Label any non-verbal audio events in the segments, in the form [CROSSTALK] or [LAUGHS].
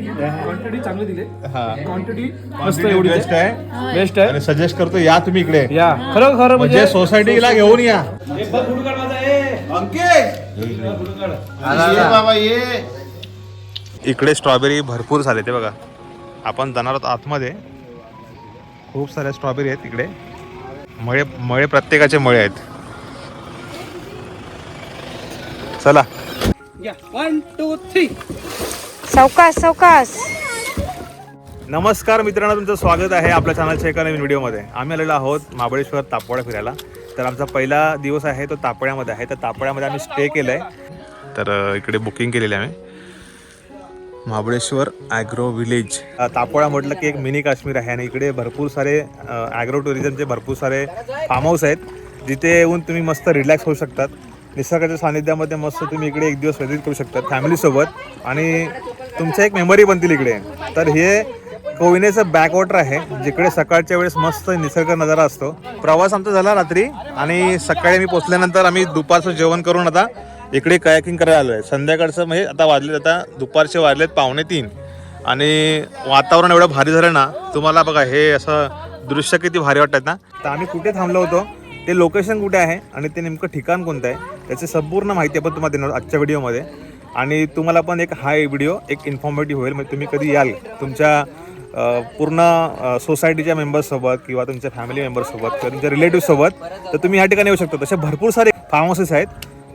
Quantity चांगली दिली. हा. क्वांटिटी मस्त एवढी बेस्ट आहे. बेस्ट आहे. आणि सजेस्ट करतो या तुम्ही इकडे. या. खरं खरं म्हणजे सोसायटीला घेऊन या. बाबा ये. इकडे स्ट्रॉबेरी भरपूर झाले ते बघा. आपण जाणार आहोत आतमध्ये. खूप साऱ्या स्ट्रॉबेरी आहेत इकडे. मळे मळे प्रत्येकाचे मळे आहेत. चला. वन टू थ्री सावकाश सावकाश. नमस्कार मित्रांनो तुमचं स्वागत आहे आपल्या चॅनलच्या एका नवीन व्हिडिओमध्ये. आम्ही आलेलो आहोत महाबळेश्वर तापोळा फिरायला. तर आमचा पहिला दिवस आहे तो तापोळ्यामध्ये आहे. तर तापड्यामध्ये आम्ही स्टे केलं आहे तर इकडे बुकिंग केलेली आहे आम्ही. महाबळेश्वर ॲग्रो विलेज तापोळा म्हटलं की एक मिनी काश्मीर आहे आणि इकडे भरपूर सारे ॲग्रो टुरिझमचे भरपूर सारे फार्म हाऊस आहेत. जिथे येऊन तुम्ही मस्त रिलॅक्स होऊ शकतात. निसर्गाच्या सानिध्यामध्ये मस्त तुम्ही इकडे एक दिवस व्यतीत करू शकता फॅमिलीसोबत. आणि तुमच्या एक मेमरी बनतील इकडे. तर हे कोविनेचं बॅकवॉटर आहे जिकडे सकाळच्या वेळेस मस्त निसर्ग नजारा असतो. प्रवास आमचा झाला रात्री आणि सकाळी आम्ही पोचल्यानंतर आम्ही दुपारचं जेवण करून आता इकडे कयाकिंग करायला आलो आहे संध्याकाळचं म्हणजे आता वाजले आता दुपारचे वाजलेत पावणे तीन. आणि वातावरण एवढं भारी झालं ना तुम्हाला बघा हे असं दृश्य किती भारी वाटतात ना. तर आम्ही कुठे थांबलो होतो ते लोकेशन कुठे आहे आणि ते नेमकं ठिकाण कोणतं आहे त्याची संपूर्ण माहिती आपण तुम्हाला देणार आजच्या व्हिडिओमध्ये. आणि तुम्हाला पण एक हा व्हिडिओ एक इन्फॉर्मेटिव्ह होईल. म्हणजे तुम्ही कधी याल तुमच्या पूर्ण सोसायटीच्या मेंबर्ससोबत किंवा तुमच्या फॅमिली मेंबर्ससोबत किंवा तुमच्या रिलेटिव्हसोबत तर तुम्ही ह्या ठिकाणी येऊ शकता. तसे भरपूर सारे फार्म हाऊसेस आहेत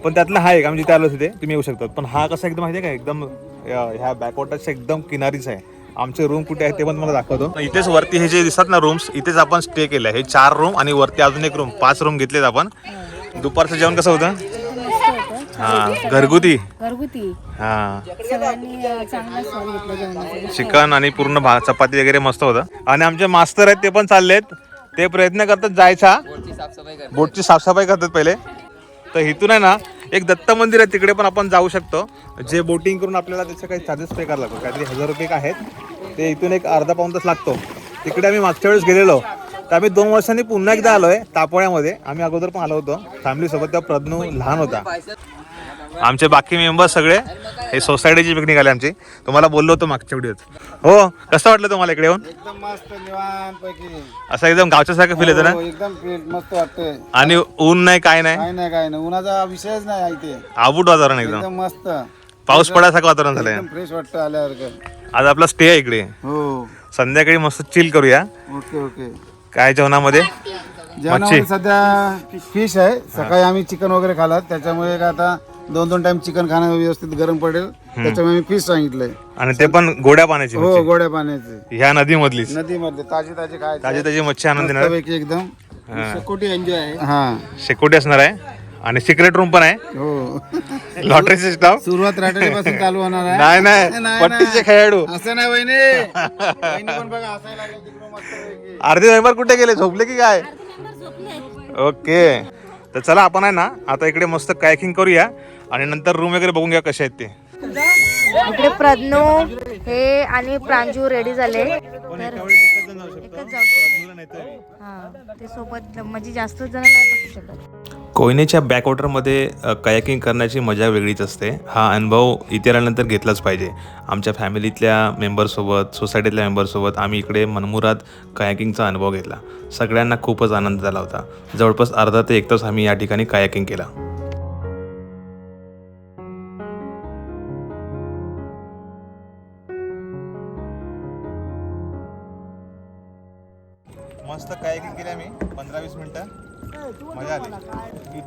पण त्यातला हा एक आम्ही जिथे आलो तिथे तुम्ही येऊ शकतात पण हा कसा एकदम माहिती आहे का? एकदम ह्या बॅकवॉटरच्या एकदम किनारीच आहे. आमचे रूम कुठे आहे ते पण मला दाखवतो. इथेच वरती हे जे दिसतात ना रूम्स इथेच आपण स्टे केलं हे चार रूम आणि वरती अजून एक रूम पाच रूम घेतलेत आपण. दुपारचं जेवण कसं होतं? हा घरगुती? घरगुती. हा. सगळ्यांनी अं, चांगला स्वाद घेतला जेवणाचा चिकन आणि पूर्ण भा चपाती वगैरे मस्त होतं. आणि आमचे मास्तर आहेत ते पण चाललेत. ते प्रयत्न करतात जायचा. बोटची साफसफाई करतात पहिले. तर इथून आहे ना एक दत्त मंदिर आहे तिकडे पण आपण जाऊ शकतो. जे बोटिंग करून आपल्याला त्याचे काही चार्जेस पे करायला लागतो काहीतरी हजार रुपये आहेत ते इथून एक अर्धा पाऊन तास लागतो. तिकडे आम्ही मागच्या वेळेस गेलेलो. तर आम्ही दोन वर्षांनी पुन्हा एकदा आलोय तापोळ्यामध्ये. आम्ही अगोदर पण आलो होतो. फॅमिलीसोबत तेव्हा प्रज्ञू लहान होता. आमचे बाकी मेंबर सगळे हे सोसायटीची पिकनिक आली आमची. तुम्हाला बोललो होतो मागच्या व्हिडिओत. हो कसं वाटलं तुम्हाला इकडे येऊन? एकदम मस्त असं एकदम गावच्या सारखं फील येतं ना? हो, एकदम मस्त वाटतंय. आणि ऊन नाही काय नाही? काय नाही काय नाही. उन्हाचा विषयच नाही आहे इथे. आबूट वातावरण एकदम. एकदम मस्त. पाऊस पडायसारखं वातावरण झालंय. फ्रेश वाटतं आल्यासारखं. आज आपला स्टे आहे इकडे. हो. संध्याकाळी मस्त चिल करूया. Okay okay. काय जेवणामध्ये? जेवणामध्ये सध्या फिश आहे. सकाळी आम्ही चिकन वगैरे खालात त्याच्यामुळे काय आता दोन दोन टाइम चिकन खाणं व्यवस्थित गरम पडेल. त्याच्यामुळे मी फिश सांगितलंय. आणि ते पण गोड्या पाण्याची हो मच्छी. गोड्या पाण्याचे. ह्या नदीमधले ताजी ताजी खायचे. ताजी ताजी मच्छी आणून देणार मस्तपैकी एकदम. कोटी एन्जॉय आहे. हा. शेकोटी असणार आहे. आणि सिक्रेट रूम पण आहे. हो. लॉटरी सिस्टम सुरुवात रात्री चालू होणार आहे. नाही नाही. नाही, पट्टीचे खेळाडू. असं नाही वहिनी. [LAUGHS] वहिनी पण बघा हसायला लागले तिकडून मस्तपैकी. अर्धे मेंबर कुठे गेले? झोपले की काय? ओके. तर चला आपण आहे ना आता इकडे मस्त कायकिंग करूया. आणि नंतर रूम वगैरे बघून घ्या कसे आहेत ते. इकडे प्रज्ञू हे आणि प्रांजू रेडी झाले. तर एकच जाऊ शकतो. ते सोबत म्हणजे जास्त जण नाही बसू शकत. कोयनेच्या बॅकवॉटरमध्ये कयाकिंग करण्याची मजा वेगळीच असते. हा अनुभव इथे आल्यानंतर घेतलाच पाहिजे. आमच्या फॅमिलीतल्या मेंबरसोबत सोसायटीतल्या मेंबरसोबत आम्ही इकडे मनमुरात कयाकिंगचा अनुभव घेतला. सगळ्यांना खूपच आनंद झाला होता. जवळपास अर्धा ते एक तास आम्ही या ठिकाणी कयाकिंग केला.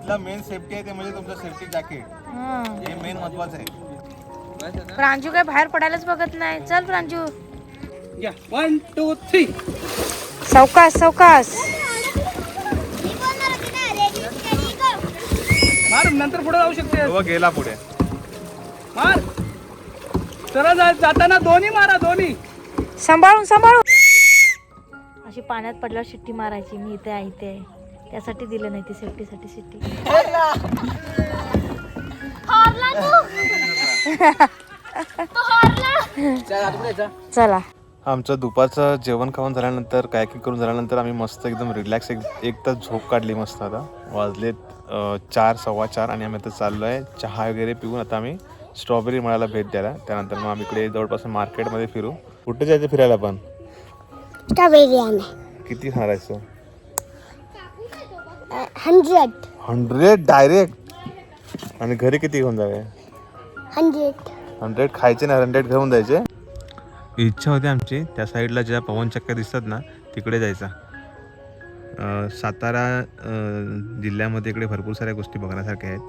इथला मेन सेफ्टी आहे ते म्हणजे तुमचं सेफ्टी जॅकेट हा. हे मेन महत्वाचं आहे. प्रांजू काय बाहेर पडायलाच बघत नाही. चल प्रांजू. या. वन टू थ्री सावकाश सावकाश. मार नंतर पुढे जाऊ शकते. तो गेला पुढे. मार. चला जा- जाताना दोन्ही मारा दोन्ही. सांभाळून सांभाळून. अशी पाण्यात पडल्यावर शिट्टी मारायची. मी इथे आहे इथे आहे. त्यासाठी दिलं नाही ती सेफ्टीसाठी शिट्टी. चला आमचं दुपारचं जेवण खाऊन झाल्यानंतर कायकिंग करून झाल्यानंतर आम्ही मस्त एकदम रिलॅक्स एक एक तास झोप काढली मस्त आता. वाजलेत चार सव्वा चार आणि आम्ही आता चाललो आहे चहा वगैरे पिऊन आता आम्ही स्ट्रॉबेरी मळाला भेट द्यायला. त्यानंतर मग आम्ही इकडे जवळपास मार्केटमध्ये फिरू. कुठे जायचं फिरायला पण? किती हारायचं हंड्रेड. Hundred direct. आणि घरी किती घेऊन जावे? हंड्रेड. हंड्रेड खायचे ना हंड्रेड घेऊन जायचे. इच्छा होती आमची त्या साईडला ज्या पवन चक्क्या दिसतात ना तिकडे जायचा. अं, सातारा अं, जिल्ह्यामध्ये इकडे भरपूर साऱ्या गोष्टी बघण्यासारख्या आहेत.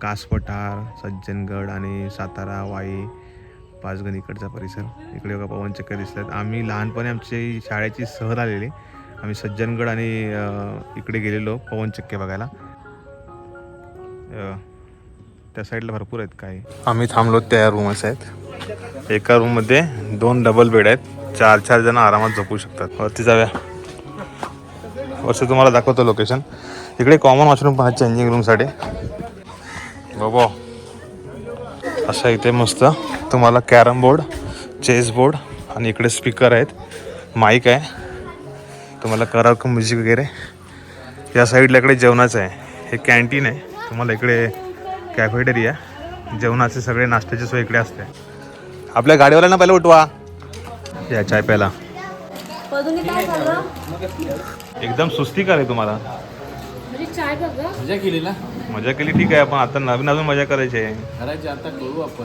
कास पठार सज्जनगड आणि सातारा वाई पाचगण इकडचा परिसर. इकडे बघा पवन चक्क्या दिसतात. आम्ही लहानपणी आमची शाळेची सहल आलेली. आम्ही सज्जनगड आणि इकडे गेलेलो पवन बघायला. त्या साईडला भरपूर आहेत काही. आम्ही थांबलो त्या रूम्स आहेत. एका रूममध्ये दोन डबल बेड आहेत. चार चार जण आरामात झोपू शकतात. वरती जाऊया. वरती तुम्हाला दाखवतो लोकेशन इकडे कॉमन वॉशरूम पण चेंजिंग रूमसाठी बाबा. असं इथे मस्त तुम्हाला कॅरम बोर्ड चेस बोर्ड आणि इकडे स्पीकर आहेत. माईक आहे. तुम्हाला करावं म्युझिक वगैरे. या साईडला इकडे जेवणाचं आहे. हे कॅन्टीन आहे. तुम्हाला इकडे कॅफेटेरिया जेवणाचे सगळे नाश्त्याची सोय इकडे असते. आपल्या गाडीवाल्यांना पहिलं उठवा. या चाय प्यायला. एकदम सुस्ती का रे तुम्हाला. मजा केली ना मजा केली ठीक आहे. पण आता नवीन अजून मजा करायची आहे. आता करू आपण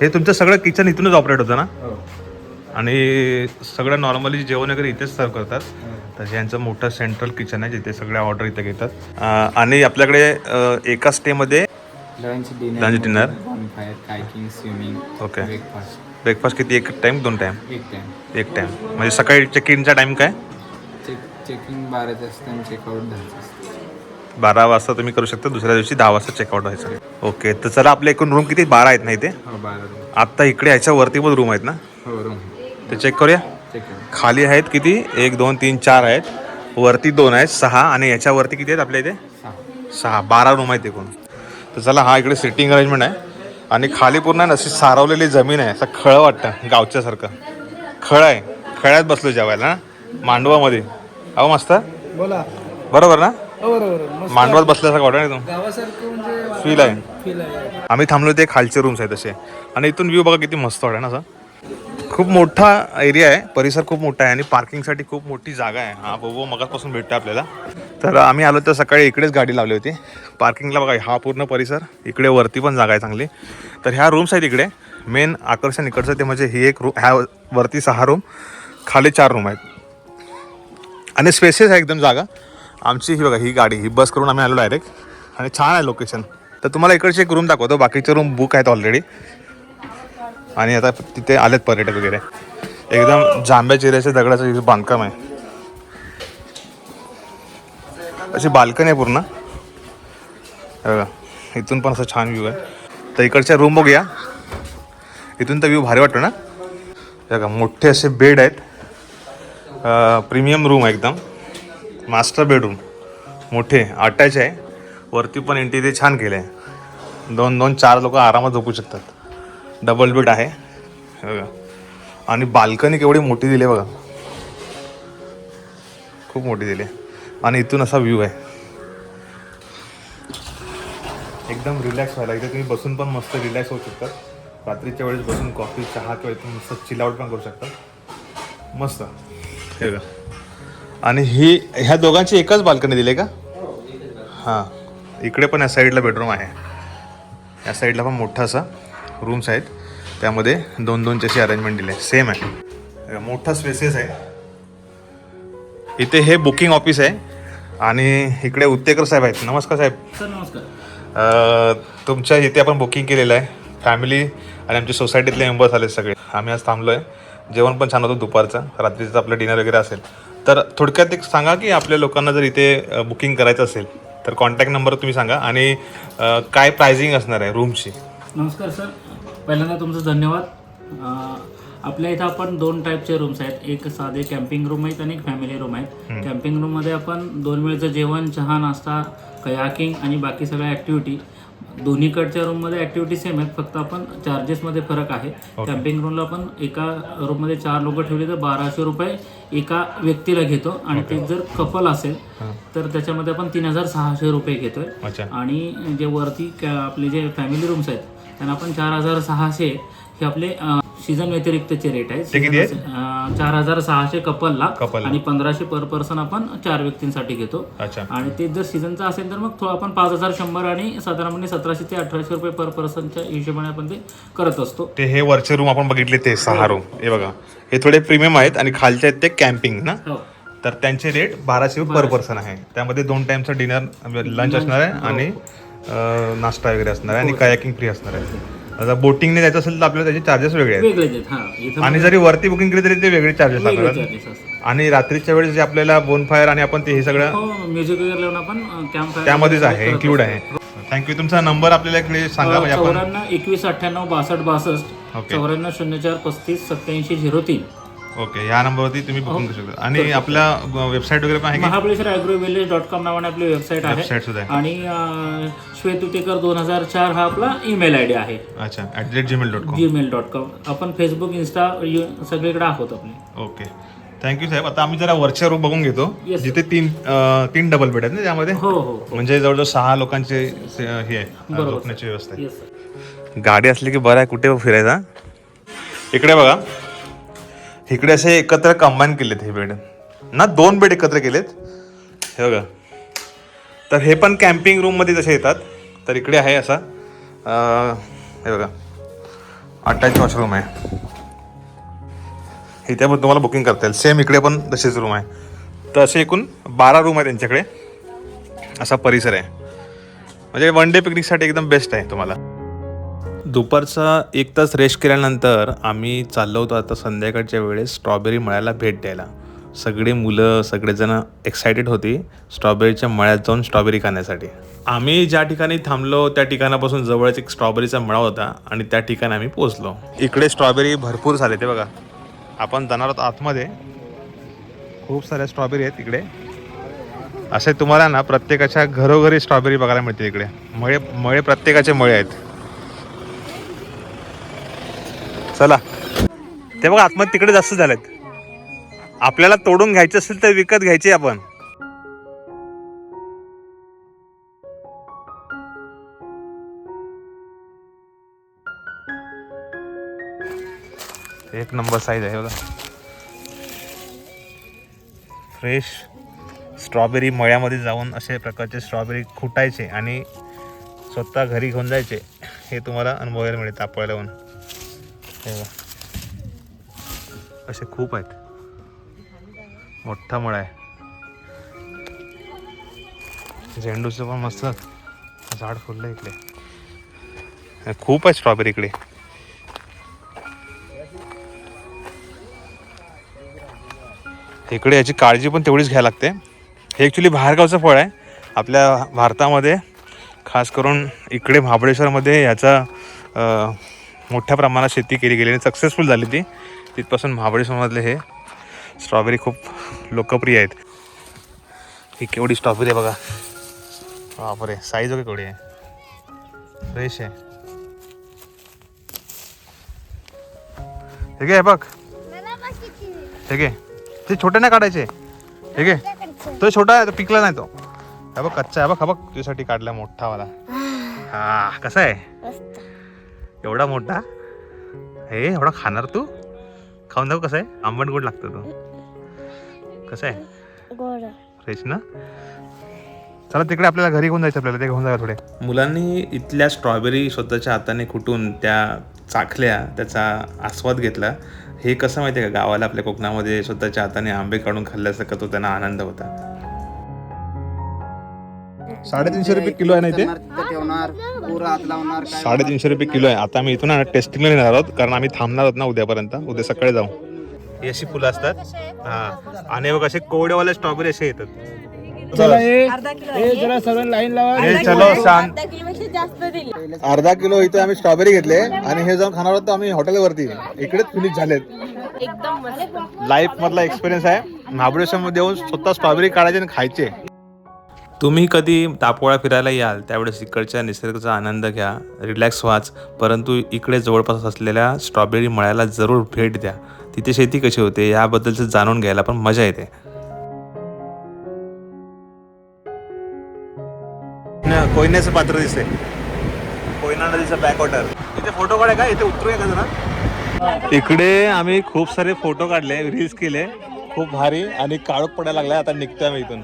हे तुमचं सगळं किचन इथूनच ऑपरेट होतं ना? आणि सगळं नॉर्मली जेवण वगैरे इथेच सर्व करतात. तर यांचं मोठं सेंट्रल किचन आहे जिथे सगळ्या ऑर्डर इथे घेतात. आणि आपल्याकडे एका स्टेमध्ये lunch dinner lunch dinner fire kayaking swimming okay breakfast breakfast किती? एक टाईम दोन एक टाइम एक टाईम म्हणजे सकाळी चेक इनचा टाईम काय चेक चेकिंग असतं आणि चेकआउट बारा वाजता तुम्ही करू शकता दुसऱ्या दिवशी दहा वाजता चेकआउट व्हायचं. ओके तर चला आपले एकूण रूम किती? बारा आहेत ना इथे? हो बारा आत्ता इकडे याच्या वरती पण रूम आहेत ना? हो रूम ते चेक करूया. खाली आहेत किती? एक दोन तीन चार आहेत. वरती दोन आहेत सहा. आणि याच्या वरती किती आहेत आपल्या इथे? सहा. सहा. बारा रूम आहेत एकूण. तर चला हा इकडे सिटिंग अरेंजमेंट आहे. आणि खाली पूर्ण आहे ना अशी सारवलेली जमीन आहे. असं खळं वाटतं गावच्यासारखं खळ आहे. खळ्यात बसलो जेवायला ना मांडवामध्ये. अहो मस्त? बोला. बरोबर ना? हो मांडवात बसल्यासारखं वाटत नाही गावासारखं म्हणजे फील आहे. फील आहे. आम्ही थांबलो ते खालचे रूम्स आहेत तसे आणि इथून व्ह्यू बघा किती मस्त वाटत ना असं. खूप मोठा एरिया आहे परिसर खूप मोठा आहे आणि पार्किंगसाठी खूप मोठी जागा आहे. हा बोबो मगापासून भेटतं आपल्याला. तर आम्ही आलो तर सकाळी इकडेच गाडी लावली होती. पार्किंगला बघा हा पूर्ण परिसर. इकडे वरती पण जागा आहे चांगली. तर ह्या रूम्स आहेत इकडे. मेन आकर्षण इकडचं ते म्हणजे ही एक रूम ह्या वरती सहा रूम खाली चार रूम आहेत. आणि स्पेसेस आहे एकदम जागा. आमची ही बघा ही गाडी ही बस करून आम्ही आलो डायरेक्ट आणि छान आहे लोकेशन तर तुम्हाला इकडची एक रूम दाखवतो. बाकीचे रूम बुक आहेत ऑलरेडी आणि आता तिथे आलेत पर्यटक वगैरे. एकदम जांभ्या चिऱ्याच्या दगडाचं बांधकाम आहे. अशी बाल्कनी आहे पूर्ण. बघा इथून पण असं छान व्ह्यू आहे. तर इकडच्या रूम बघूया. इथून तर व्ह्यू भारी वाटतो ना? हे बघा मोठे असे बेड आहेत. प्रीमियम रूम आहे एकदम. मास्टर बेडरूम मोठे अटॅच आहे. वरती पण इंटिरियर छान केलं आहे दोन दोन चार लोक आरामात झोपू शकतात. डबल बेड आहे. बघा. आणि बाल्कनी केवढी मोठी दिली आहे बघा. खूप मोठी दिली आहे. आणि इथून असा व्ह्यू आहे. एकदम रिलॅक्स व्हायला. इथे तुम्ही बसून पण मस्त रिलॅक्स होऊ शकतात. रात्रीच्या वेळेस बसून कॉफी चहा किंवा इथून मस्त चिलआउट पण करू शकतात. मस्त. हे बघा. आणि ही ह्या दोघांची एकच बाल्कनी दिली आहे का? हां. इकडे पण या साईडला बेडरूम आहे. या साईडला पण मोठा असा. रूम्स आहेत. त्यामध्ये दोन दोनची अशी अरेंजमेंट दिली. आहे. सेम आहे मोठा स्पेसेस आहे. इथे हे बुकिंग ऑफिस आहे. आणि इकडे उत्तेकर साहेब आहेत. नमस्कार साहेब. सर नमस्कार. तुमच्या इथे आपण बुकिंग केलेलं आहे. फॅमिली आणि आमच्या सोसायटीतले मेंबर्स आले सगळे. आम्ही आज थांबलो आहे जेवण पण छान होतं दुपारचं. रात्रीचं आपलं डिनर वगैरे असेल. तर थोडक्यात एक सांगा की आपल्या लोकांना जर इथे बुकिंग करायचं असेल तर कॉन्टॅक्ट नंबर तुम्ही सांगा. आणि काय प्राइसिंग असणार आहे रूमची नमस्कार सर. पहिल्यांदा तुमचं धन्यवाद. आपल्या इथं आपण दोन टाईपचे रूम्स आहेत. एक साधे कॅम्पिंग रूम आहेत आणि एक फॅमिली रूम आहेत. कॅम्पिंग रूममध्ये आपण दोन वेळचं जेवण चहा नाश्ता कयाकिंग आणि बाकी सगळ्या ॲक्टिव्हिटी दोन्हीकडच्या रूममध्ये ॲक्टिव्हिटी सेम आहेत फक्त आपण चार्जेसमध्ये फरक आहे. कॅम्पिंग रूमला आपण एका रूममध्ये चार लोक ठेवले तर बाराशे रुपये एका व्यक्तीला घेतो. आणि ते जर कपल असेल तर त्याच्यामध्ये आपण तीन हजार सहाशे रुपये घेतोय. आणि जे वरती आपले जे फॅमिली रूम्स आहेत त्यांना आपण चार हजार सहाशे हे आपले सीझन व्यतिरिक्तचे रेट ते किती आहेत? अं, चार हजार सहाशे कपलला Couple ला. आणि पंधराशे पर पर्सन आपण चार व्यक्तींसाठी घेतो. अच्छा. आणि ते जर सीझनचा असेल तर मग थोडं आपण पाच हजार शंभर आणि साधारणपणे सतराशे ते अठराशे रुपये पर पर्सनच्या हिशोबाने आपण ते करत असतो. ते हे वरचे रूम आपण बघितले ते सहा रूम हे बघा. हे थोडे प्रीमियम आहेत आणि खालचे आहेत ते कॅम्पिंग ना? हो. तर त्यांचे रेट बाराशे पर पर्सन आहे. त्यामध्ये दोन टाइमचं डिनर लंच असणार आहे आणि अं, नाश्ता वगैरे असणार आहे आणि कायाकिंग फ्री असणार आहे. आता बोटिंगने जायचं असेल तर आपल्याला त्याचे चार्जेस वेगळे आहेत. हा. आणि जरी वरती बुकिंग केली तरी ते वेगळे चार्जेस लागतात. आणि रात्रीच्या वेळेस जे आपल्याला बोनफायर आणि आपण ते हे सगळं हो म्युझिक वगैरे लावून आपण कॅम्प त्यामध्येच आहे इन्क्लूड आहे. थँक्यू तुमचा नंबर आपल्याला इकडे सांगा. म्हणजे आपण एकवीस अठ्ठ्याण्णव बासष्ट बासष्ट. चौऱ्याण्णव शून्य चार पस्तीस सत्याऐंशी झिरो तीन. ओके या नंबरवरती तुम्ही बुकिंग करू शकता. आणि आपला वेबसाईट वगैरे पण आहे की? Mahabaleshwar agro village dot com नावाने आपली वेबसाईट आहे. वेबसाईट सुद्धा आहे. आणि अं, श्वेत उतेकर दोन हजार चार हा आपला ईमेल आय डी आहे. अच्छा at the rate Gmail dot com Gmail dot com आपण फेसबुक इन्स्टा यु- सगळीकडे आहोत आपले. ओके थँक्यू साहेब. आता आम्ही जरा वरच्या रूम बघून घेतो. Yes, sir. जिथे तीन अं, तीन डबल बेड आहेत ना त्यामध्ये? हो हो म्हणजे जवळजवळ सहा लोकांचे से- हे आहे. बरोबर. झोपण्याची व्यवस्था आहे. गाडी असली की बरं आहे कुठे फिरायचा इकडे बघा. इकडे असे एकत्र कंबाईन केलेत हे बेड ना दोन बेड एकत्र केलेत. हे बघा. तर हे पण कॅम्पिंग रूममध्ये जसे येतात. तर इकडे आहे असा. हे बघा. अटॅच वॉशरूम आहे. इथे पण तुम्हाला बुकिंग करता येईल. सेम इकडे पण तसेच रूम आहे. तर असे एकूण बारा रूम आहे त्यांच्याकडे असा परिसर आहे. म्हणजे वन डे पिकनिकसाठी एकदम बेस्ट आहे तुम्हाला. दुपारचा एक तास रेस्ट केल्यानंतर आम्ही चाललो होतो आता संध्याकाळच्या वेळेस स्ट्रॉबेरी मळ्याला भेट द्यायला. सगळी मुलं सगळेजण एक्सायटेड होती स्ट्रॉबेरीच्या मळ्यात जाऊन स्ट्रॉबेरी खाण्यासाठी. आम्ही ज्या ठिकाणी थांबलो त्या ठिकाणापासून जवळच एक स्ट्रॉबेरीचा मळा होता आणि त्या ठिकाणी आम्ही पोहोचलो. इकडे स्ट्रॉबेरी भरपूर झाले ते बघा. आपण जाणार आहोत आतमध्ये. खूप साऱ्या स्ट्रॉबेरी आहेत इकडे. असे तुम्हाला ना प्रत्येकाच्या घरोघरी स्ट्रॉबेरी बघायला मिळते इकडे. मळे मळे प्रत्येकाचे मळे आहेत. चला. ते बघा आतमध्ये तिकडे जास्त झालेत. आपल्याला तोडून घ्यायचे असेल तर विकत घ्यायचे आपण. एक नंबर साईज आहे बघा. फ्रेश स्ट्रॉबेरी मळ्यामध्ये जाऊन असे प्रकारचे स्ट्रॉबेरी खुटायचे आणि स्वतः घरी घेऊन जायचे. हे तुम्हाला अनुभवायला मिळेल तापवायला असे खूप आहेत. मोठा मळा आहे. झेंडूचं पण मस्त झाड फुललं इकडे. खूप आहे स्ट्रॉबेरी इकडे. इकडे याची काळजी पण तेवढीच घ्यायला लागते. हे ॲक्च्युली बाहेरगावचं फळ आहे. आपल्या भारतामध्ये खास करून इकडे महाबळेश्वरमध्ये याचा मोठ्या प्रमाणात शेती केली गेली आणि सक्सेसफुल झाली ती. तिथपासून महाबळेश्वरमधले हे स्ट्रॉबेरी खूप लोकप्रिय आहेत. ही केवढी स्ट्रॉबेरी आहे बघा. बापरे साईज वगैरे केवढी आहे. फ्रेश आहे. ठीक आहे बघ. ठीक आहे ते छोटे नाही काढायचे. ठीक आहे तो छोटा आहे तो पिकला नाही तो. हा बघ कच्चा आहे. बघ हा बघ. तुझ्यासाठी काढला मोठा वाला. हा कसा आहे? एवढा मोठा? हे एवढा खाणार तू? खाऊन दाखव कसं आहे. आंबट गोड लागतो तो. कसं आहे? गोड. फ्रेश ना? चला तिकडे आपल्याला घरी घेऊन जायचं आपल्याला. ते घेऊन जाऊया थोडे. मुलांनी इथल्या स्ट्रॉबेरी स्वतःच्या हाताने कुटून त्या चाखल्या त्याचा आस्वाद घेतला. हे कसं माहिती आहे का? गावाला आपल्या कोकणामध्ये स्वतःच्या हाताने आंबे काढून खाल्ल्यासारखा तो त्यांना आनंद होता. साडेतीनशे रुपये किलो आहे ना इथे? ठेवणार पुरं हात लावणार काय साडेतीनशे रुपये किलो आहे. आता आम्ही इथून टेस्टिंगला येणार आहोत. कारण आम्ही थांबणार आहोत ना उद्यापर्यंत. उद्या सकाळी जाऊ. ही अशी फुलं असतात. हा. आणि बघ असे कोवडेवाले स्ट्रॉबेरी असे येतात. चला हे हे जरा सगळं लाईन लावा. हे चलो शांत अर्धा किलो इथे आम्ही स्ट्रॉबेरी घेतले. आणि हे जाऊन खाणार होतो आम्ही हॉटेलवरती इकडेच फिनिश झालेत. लाईफ मधला एक्सपिरियन्स आहे. महाबळेश्वर मध्ये येऊन स्वतः स्ट्रॉबेरी काढायचे आणि खायचे. तुम्ही कधी तापोळा फिरायला याल त्यावेळेस इकडच्या निसर्गाचा आनंद घ्या रिलॅक्स व्हाच परंतु इकडे जवळपास असलेल्या स्ट्रॉबेरी मळ्याला जरूर भेट द्या. तिथे शेती कशी होते याबद्दलचं जाणून घ्यायला पण मजा येते. कोयन्याचं पात्र दिसते कोयना नदीचं बॅकवॉटर इथे फोटो काढाय का? इथे उतरूया का जरा? इकडे आम्ही खूप सारे फोटो काढले रील्स केले. खूप भारी आणि काळोख पडायला लागलाय आता निघतोय आम्ही इथून.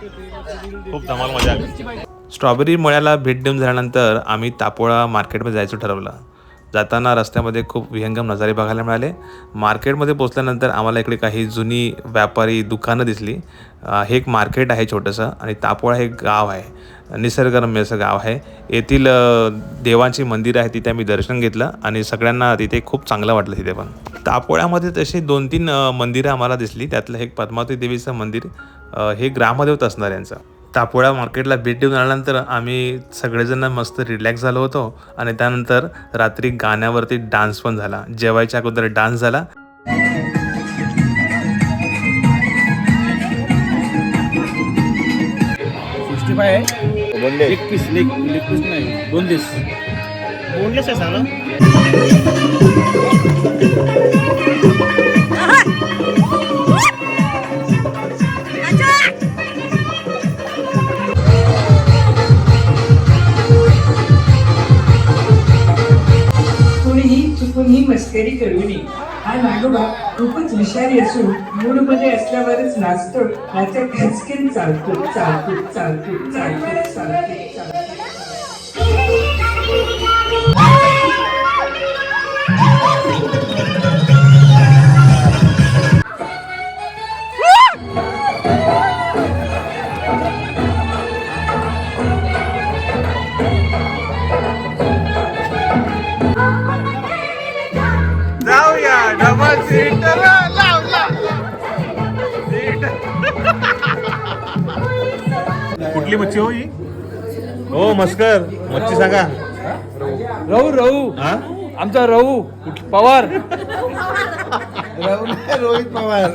खूप धमाल मजा आली. स्ट्रॉबेरी मळ्याला भेट देऊन झाल्यानंतर आम्ही तापोळा मार्केटमध्ये जायचं ठरवलं. जाताना रस्त्यामध्ये खूप विहंगम नजारे बघायला मिळाले. मार्केटमध्ये पोचल्यानंतर आम्हाला इकडे काही जुनी व्यापारी दुकानं दिसली. हे एक मार्केट आहे छोटंसं आणि तापोळा हे गाव आहे. निसर्गरम्य असं गाव आहे. येथील देवांची मंदिरं आहे तिथे आम्ही दर्शन घेतलं आणि सगळ्यांना तिथे खूप चांगलं वाटलं तिथे पण. तापोळ्यामध्ये तशी दोन तीन मंदिरं आम्हाला दिसली. त्यातलं एक पद्मावती देवीचं मंदिर हे ग्रामदेवत असणार यांचं. तापोळा मार्केटला भेट देऊन आल्यानंतर आम्ही सगळेजण मस्त रिलॅक्स झालो होतो आणि त्यानंतर रात्री गाण्यावरती डान्स पण झाला. जेवायच्या अगोदर डान्स झाला. एक पीस लेग लेग पीस नाही बोनलेस बोनलेस आहे सांगा पण ही मस्करी करू नये. हा नागोबा खूपच विषारी असून मूडमध्ये असल्यावरच नाचतो नाचा खचकीन चालतो चालतो चालतो चालतो चालतो. कुठली मच्छी हो ही. हो मस्कर. मच्छी सांगा. रहू रहू हा? आमचा रहू पवार. रोहित पवार.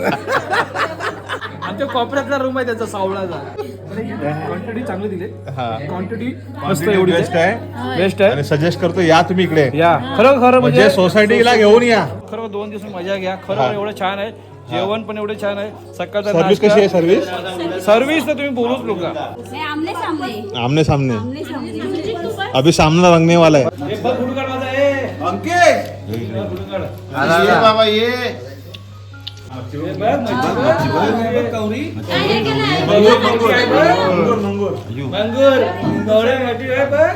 आमच्या कोपऱ्यातला रूम आहे त्याचा सावळाचा क्वांटिटी चांगली दिली. क्वांटिटी मस्त एवढी बेस्ट आहे. बेस्ट आहे. आणि सजेस्ट करतो या तुम्ही इकडे. या. खरं खरं म्हणजे म्हणजे सोसायटीला घेऊन या. खरं दोन दिवस मजा घ्या. खरं एवढं छान आहे. जेवण पण एवढं छान आहे. सकाळचा सर्व्हिस कशी आहे सर्व्हिस सर्व्हिस तर तुम्ही बोलूच नका. आमने सामने. आमने सामने. आमने सामने. अभी सामना रंगने वाला है हे बघ गुडघाट माझा ए ये बाबा ये. हे बघ, मच्छी बघ. हे बघ, कवरी मंगूर, मंगूर आहे. मंगूर बघ.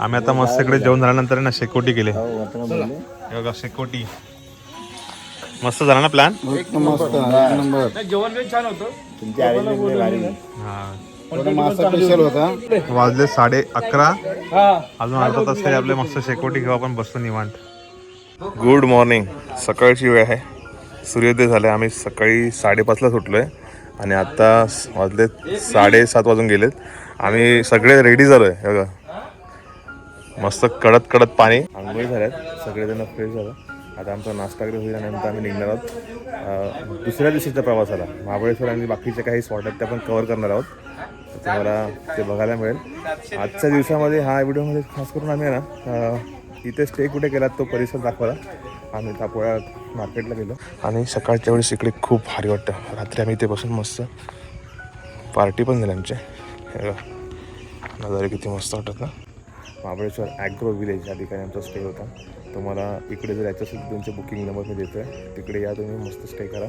आम्ही आता मस्त इकडे जेवण झाल्यानंतर ना शेकोटी केले. हे बघा शेकोटी. मस्त झाला ना प्लॅन नंबर. नाही, जेवण बी छान होतं. थोडा मासा स्पेशल होता. वाजले साडे अकरा. हा. अजून अर्धा तास तरी आपले मस्त शेकोटी घेऊ आपण बसतो निवांत. गुड मॉर्निंग सकाळची वेळ आहे. सूर्योदय झाला आम्ही सकाळी साडेपाचला सुटलो आहे आणि आता स- वाजलेत साडेसात वाजून गेलेत. आम्ही सगळे रेडी झालो आहे बघा. मस्त कडत कडत पाणी. आंघोळी झाल्यात. सगळेजण फ्रेश झालं. आता आमचा नाश्ता वगैरे होईल आणि आम्ही निघणार आहोत. दुसऱ्या दिवशीच्या प्रवासाला महाबळेश्वर आणि बाकीचे काही स्पॉट आहेत ते आपण कवर करणार आहोत. तुम्हाला ते बघायला मिळेल. आजच्या दिवसामध्ये हा व्हिडिओमध्ये खास करून आम्ही ना इथे स्टे कुठे केला तो परिसर दाखवला आम्ही तापोळ्या मार्केटला गेलो. आणि सकाळच्या वेळेस इकडे खूप भारी वाटतं. रात्री आम्ही इथे बसून मस्त पार्टी पण झाली आमच्या नजारे किती मस्त वाटत ना. महाबळेश्वर ॲग्रो विलेज या ठिकाणी आमचा स्टे होता. तुम्हाला इकडे जर यायचं असेल तर तुमचे बुकिंग नंबर मी देतो आहे तिकडे या तुम्ही मस्त स्टे करा.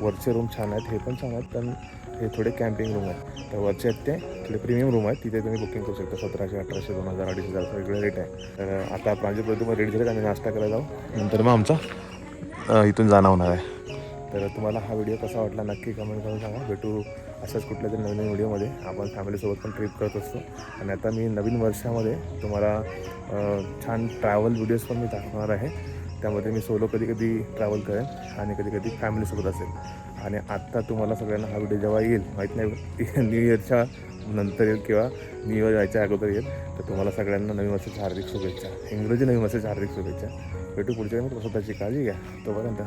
वरचे रूम छान आहेत हे पण छान आहेत पण हे थोडे कॅम्पिंग रूम आहेत. तर वरचे आहेत ते थोडे प्रीमियम रूम आहेत तिथे तुम्ही बुकिंग करू शकता सतराशे अठराशे दोन हजार अडीच हजार वेगळे रेट आहे. तर आता प्रांजूपर्यंत तुम्हाला रेडी झाले आम्ही नाश्ता करायला जाऊ. नंतर मग आमचा इथून जाणं होणार आहे. तर तुम्हाला हा व्हिडिओ कसा वाटला नक्की कमेंट करून सांगा. भेटू अशाच कुठल्या तरी नवीन व्हिडिओमध्ये आपण फॅमिलीसोबत पण ट्रिप करत असतो. आणि आता मी नवीन वर्षामध्ये तुम्हाला छान ट्रॅव्हल व्हिडिओज पण मी दाखवणार आहे. त्यामध्ये मी सोलो कधी कधी ट्रॅव्हल करेन आणि कधी कधी फॅमिलीसोबत असेल. आणि आत्ता तुम्हाला सगळ्यांना हा व्हिडिओ जेव्हा येईल माहीत नाही [LAUGHS] न्यू इयरच्या नंतर येईल किंवा न्यू इयर यायच्या अगोदर येईल तर तुम्हाला सगळ्यांना नवीन वर्षाच्या हार्दिक शुभेच्छा इंग्रजी नवीन वर्षाच्या हार्दिक शुभेच्छा. भेटू पुढच्या स्वतःची काळजी घ्या. तोपर्यंत